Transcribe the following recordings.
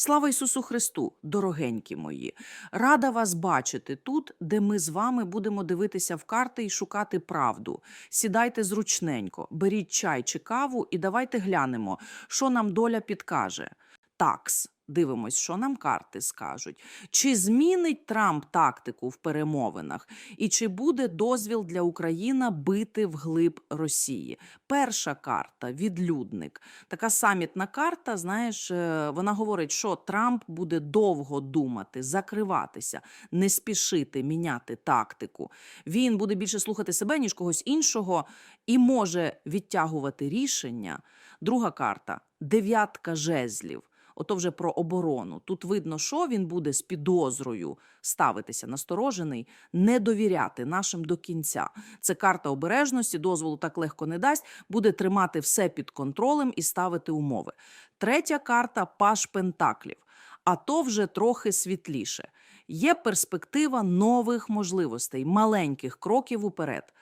Слава Ісусу Христу, дорогенькі мої! Рада вас бачити тут, де ми з вами будемо дивитися в карти і шукати правду. Сідайте зручненько, беріть чай чи каву і давайте глянемо, що нам доля підкаже. Такс. Дивимось, що нам карти скажуть. Чи змінить Трамп тактику в перемовинах? І чи буде дозвіл для України бити вглиб Росії? Перша карта відлюдник. Така самітна карта, знаєш, е, вона говорить, що Трамп буде довго думати, закриватися, не спішити міняти тактику. Він буде більше слухати себе, ніж когось іншого, і може відтягувати рішення. Друга карта дев'ятка жезлів. Ото вже про оборону. Тут видно, що він буде з підозрою ставитися насторожений, не довіряти нашим до кінця. Це карта обережності, дозволу так легко не дасть, буде тримати все під контролем і ставити умови. Третя карта паш пентаклів. А то вже трохи світліше. Є перспектива нових можливостей, маленьких кроків уперед.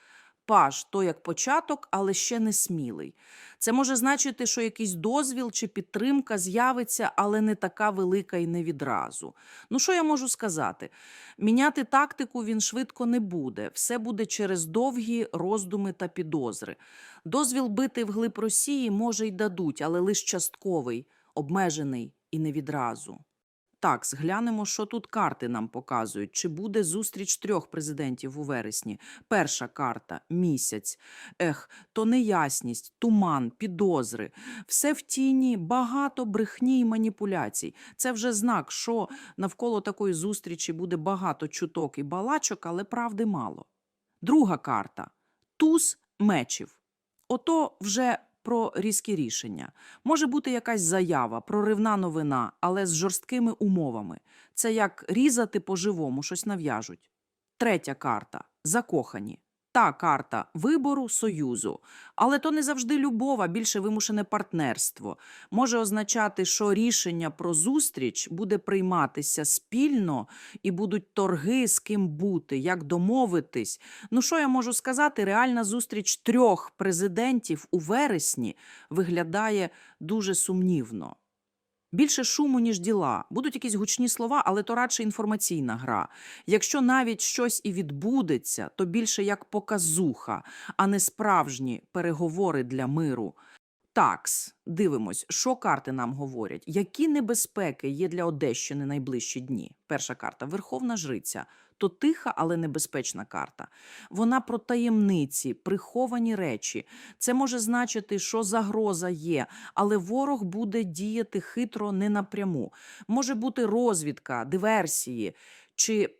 Паш то як початок, але ще не смілий. Це може значити, що якийсь дозвіл чи підтримка з'явиться, але не така велика і не відразу. Ну, що я можу сказати? Міняти тактику він швидко не буде. Все буде через довгі роздуми та підозри. Дозвіл бити вглиб Росії може й дадуть, але лише частковий, обмежений і не відразу. Так, зглянемо, що тут карти нам показують. Чи буде зустріч трьох президентів у вересні? Перша карта місяць. Ех, то неясність, туман, підозри. Все в тіні, багато брехні й маніпуляцій. Це вже знак, що навколо такої зустрічі буде багато чуток і балачок, але правди мало. Друга карта туз мечів. Ото вже про різкі рішення. Може бути якась заява, проривна новина, але з жорсткими умовами. Це як різати по-живому, щось нав'яжуть. Третя карта закохані. Та карта вибору союзу. Але то не завжди любов, а більше вимушене партнерство. Може означати, що рішення про зустріч буде прийматися спільно і будуть торги, з ким бути, як домовитись. Ну, що я можу сказати? Реальна зустріч трьох президентів у вересні виглядає дуже сумнівно. Більше шуму, ніж діла. Будуть якісь гучні слова, але то радше інформаційна гра. Якщо навіть щось і відбудеться, то більше як показуха, а не справжні переговори для миру. Такс, дивимось, що карти нам говорять. Які небезпеки є для Одещини найближчі дні? Перша карта Верховна Жриця. То тиха, але небезпечна карта. Вона про таємниці, приховані речі. Це може значити, що загроза є, але ворог буде діяти хитро не напряму. Може бути розвідка, диверсії чи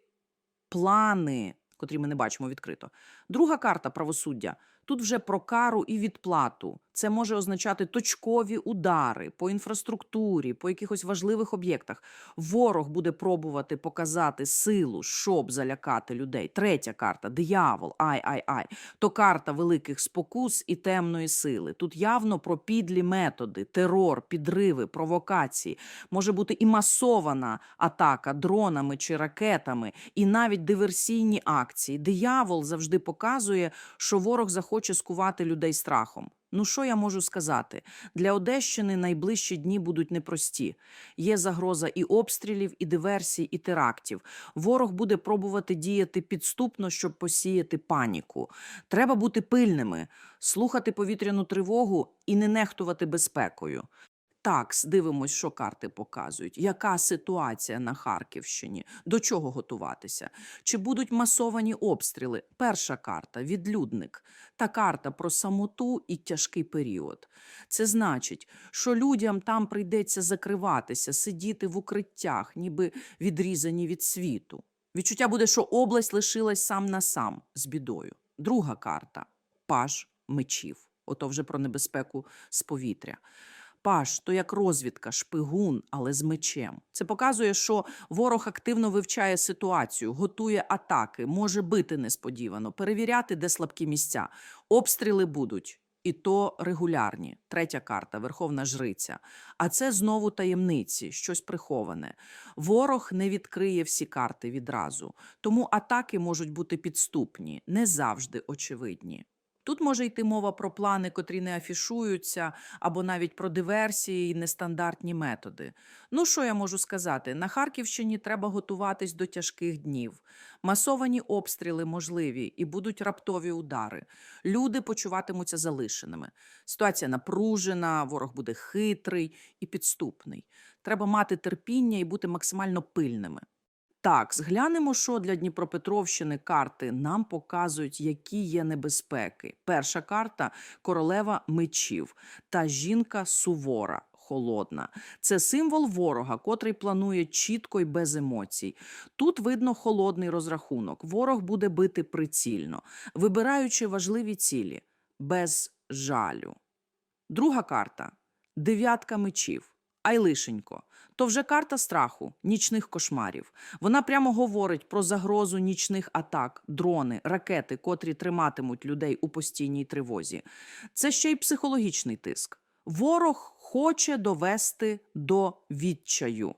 плани, котрі ми не бачимо відкрито. Друга карта правосуддя. Тут вже про кару і відплату. Це може означати точкові удари по інфраструктурі, по якихось важливих об'єктах. Ворог буде пробувати показати силу, щоб залякати людей. Третя карта диявол, ай ай ай. То карта великих спокус і темної сили. Тут явно про підлі методи, терор, підриви, провокації. Може бути і масована атака дронами чи ракетами, і навіть диверсійні акції. Диявол завжди показує, що ворог захоче скувати людей страхом. Ну, що я можу сказати? Для Одещини найближчі дні будуть непрості. Є загроза і обстрілів, і диверсій, і терактів. Ворог буде пробувати діяти підступно, щоб посіяти паніку. Треба бути пильними, слухати повітряну тривогу і не нехтувати безпекою. Так, дивимось, що карти показують. Яка ситуація на Харківщині? До чого готуватися? Чи будуть масовані обстріли? Перша карта відлюдник. Та карта про самоту і тяжкий період. Це значить, що людям там прийдеться закриватися, сидіти в укриттях, ніби відрізані від світу. Відчуття буде, що область лишилась сам на сам з бідою. Друга карта паж мечів. Ото вже про небезпеку з повітря. Паш то як розвідка, шпигун, але з мечем. Це показує, що ворог активно вивчає ситуацію, готує атаки, може бити несподівано, перевіряти, де слабкі місця. Обстріли будуть. І то регулярні. Третя карта Верховна Жриця. А це знову таємниці, щось приховане. Ворог не відкриє всі карти відразу, тому атаки можуть бути підступні, не завжди очевидні. Тут може йти мова про плани, котрі не афішуються, або навіть про диверсії і нестандартні методи. Ну, що я можу сказати? На Харківщині треба готуватись до тяжких днів. Масовані обстріли можливі і будуть раптові удари. Люди почуватимуться залишеними. Ситуація напружена, ворог буде хитрий і підступний. Треба мати терпіння і бути максимально пильними. Так, зглянемо, що для Дніпропетровщини карти нам показують, які є небезпеки. Перша карта королева мечів та жінка сувора. Холодна, це символ ворога, котрий планує чітко і без емоцій. Тут видно холодний розрахунок. Ворог буде бити прицільно, вибираючи важливі цілі без жалю. Друга карта дев'ятка мечів. Ай лишенько. То вже карта страху, нічних кошмарів. Вона прямо говорить про загрозу нічних атак, дрони, ракети, котрі триматимуть людей у постійній тривозі. Це ще й психологічний тиск. Ворог хоче довести до відчаю.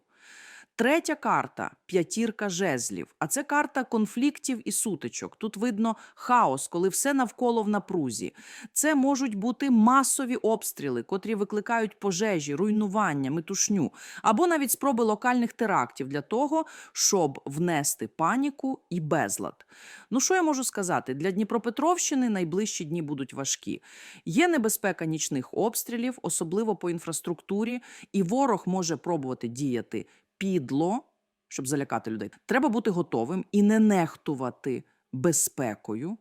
Третя карта п'ятірка жезлів. А це карта конфліктів і сутичок. Тут видно хаос, коли все навколо в напрузі. Це можуть бути масові обстріли, котрі викликають пожежі, руйнування, метушню, або навіть спроби локальних терактів для того, щоб внести паніку і безлад. Ну що я можу сказати? Для Дніпропетровщини найближчі дні будуть важкі. Є небезпека нічних обстрілів, особливо по інфраструктурі, і ворог може пробувати діяти підло, щоб залякати людей. Треба бути готовим і не нехтувати безпекою.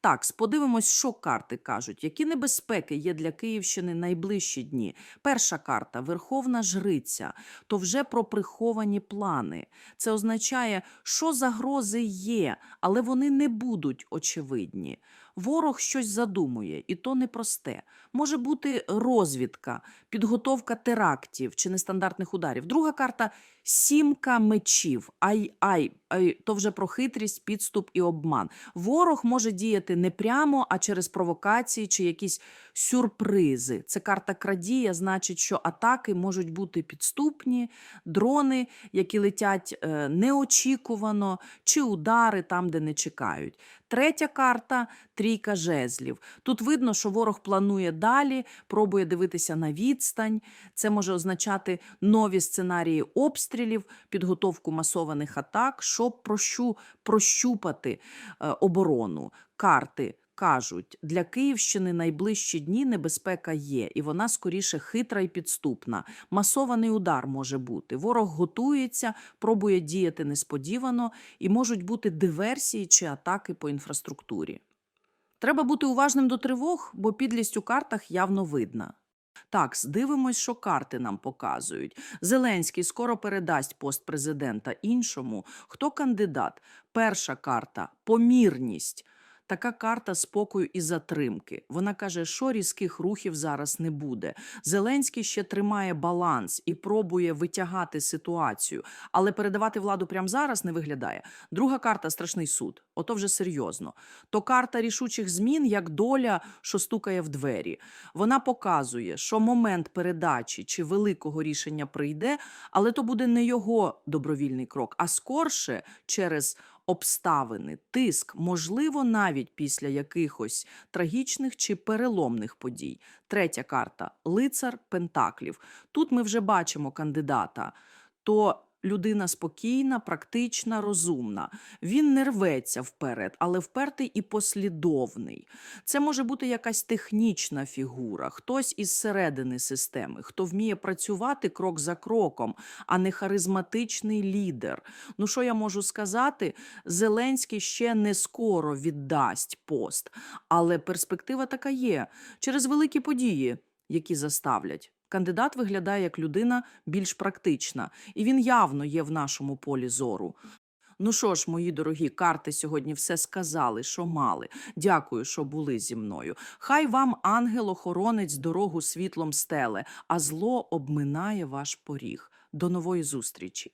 Так, сподивимось, що карти кажуть, які небезпеки є для Київщини найближчі дні. Перша карта Верховна Жриця, то вже про приховані плани. Це означає, що загрози є, але вони не будуть очевидні. Ворог щось задумує, і то непросте. Може бути розвідка, підготовка терактів чи нестандартних ударів. Друга карта сімка мечів. Ай, ай, ай, то вже про хитрість, підступ і обман. Ворог може діяти не прямо, а через провокації чи якісь сюрпризи. Це карта крадія, значить, що атаки можуть бути підступні, дрони, які летять е, неочікувано, чи удари там, де не чекають. Третя карта трійка жезлів. Тут видно, що ворог планує далі, пробує дивитися на відстань. Це може означати нові сценарії обстрілів, підготовку масованих атак, щоб прощу, прощупати е, оборону. Карти кажуть, для Київщини найближчі дні небезпека є, і вона скоріше хитра і підступна. Масований удар може бути. Ворог готується, пробує діяти несподівано, і можуть бути диверсії чи атаки по інфраструктурі. Треба бути уважним до тривог, бо підлість у картах явно видна. Так, дивимось, що карти нам показують. Зеленський скоро передасть пост президента іншому. Хто кандидат? Перша карта помірність. Така карта спокою і затримки. Вона каже, що різких рухів зараз не буде. Зеленський ще тримає баланс і пробує витягати ситуацію, але передавати владу прямо зараз не виглядає. Друга карта страшний суд. Ото вже серйозно. То карта рішучих змін, як доля, що стукає в двері. Вона показує, що момент передачі чи великого рішення прийде, але то буде не його добровільний крок, а скорше через обставини, тиск, можливо, навіть після якихось трагічних чи переломних подій. Третя карта лицар Пентаклів. Тут ми вже бачимо кандидата. То людина спокійна, практична, розумна. Він не рветься вперед, але впертий і послідовний. Це може бути якась технічна фігура, хтось із середини системи, хто вміє працювати крок за кроком, а не харизматичний лідер. Ну що я можу сказати? Зеленський ще не скоро віддасть пост, але перспектива така є через великі події, які заставлять. Кандидат виглядає як людина більш практична, і він явно є в нашому полі зору. Ну що ж, мої дорогі, карти сьогодні все сказали, що мали. Дякую, що були зі мною. Хай вам ангел-охоронець дорогу світлом стеле, а зло обминає ваш поріг. До нової зустрічі!